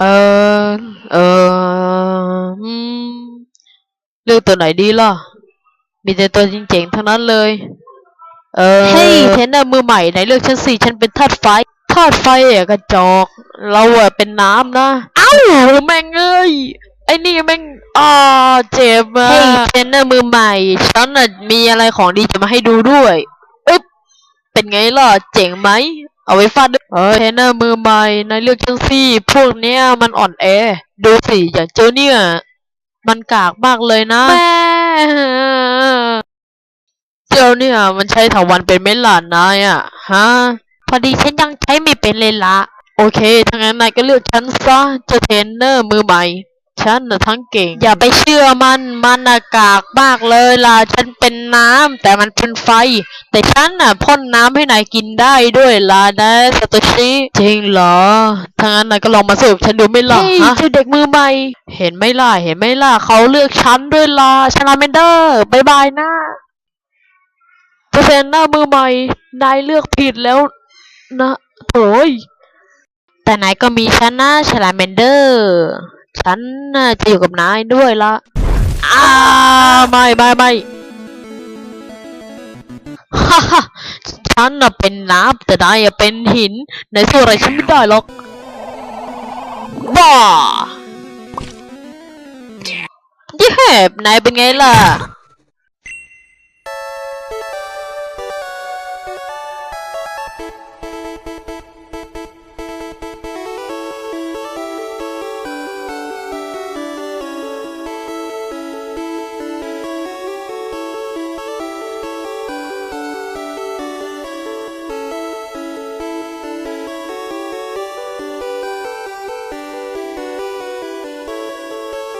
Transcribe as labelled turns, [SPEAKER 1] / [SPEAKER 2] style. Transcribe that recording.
[SPEAKER 1] เออ เอออืมเลือกตัวไหนดีล่ะ มีแต่ตัวเจ๋งๆทั้งนั้นเลย เออเฮ้ยเทรนเนอร์มือใหม่ไหนเลือกฉันสิฉันเป็นธาตุไฟธาตุไฟอะกระจอก เราอะเป็นน้ำนะ เอ้าแม่งเอ้ยไอ้นี่แม่งอ่าเจ็บอะเฮ้ยเทรนเนอร์มือใหม่ ฉันน่ะมีอะไรของดีจะมาให้ดูด้วย อึ๊บ เป็นไงล่ะ เจ๋งไหม เอาไว้ฟาดด้วย เออเทรนเนอร์มือใหม่นายเลือกจังสิพวกเนี้ยมันอ่อนแอ ดูสิอย่างเจ้าเนี่ย มันกากมากเลยนะแม่เจ้าเนี่ยมันใช้ถาวันเป็นไหม่หลานนายอะฮะพอดีฉันยังใช้ไม่เป็นเลยละ โอเคถ้างั้นนายก็เลือกฉันซะเจ้าเทรนเนอร์มือใหม่ ฉันน่ะทั้งเก่ง อย่าไปเชื่อมัน มันน่ะกากมากเลยล่ะ ฉันเป็นน้ำแต่มันเป็นไฟ แต่ฉันน่ะพ่นน้ำให้นายกินได้ด้วยล่ะนะสโตชิจริงเหรอถ้างั้นนายก็ลองมาสืบฉันดูไหม่ล่ะฮะเจ้าเด็กมือใหม่ เห็นไหมล่ะ เห็นไหมล่ะ เขาเลือกฉันด้วยล่ะชนาเมนเดอร์บายบายนะเจ้าเทรนเนอร์มือใหม่ นายเลือกผิดแล้วนะโอ้ยแต่นายก็มีฉันนะชลาเมนเดอร์ ฉันน่ะจะอยู่กับนายด้วยละอ้าไม่ไม่ไม่ฮ่าฮ่าฉันน่ะเป็นน้ำแต่นายเป็นหินนายสู้อะไรฉันไม่ได้หรอกบ้าเย็บนายเป็นไงล่ะ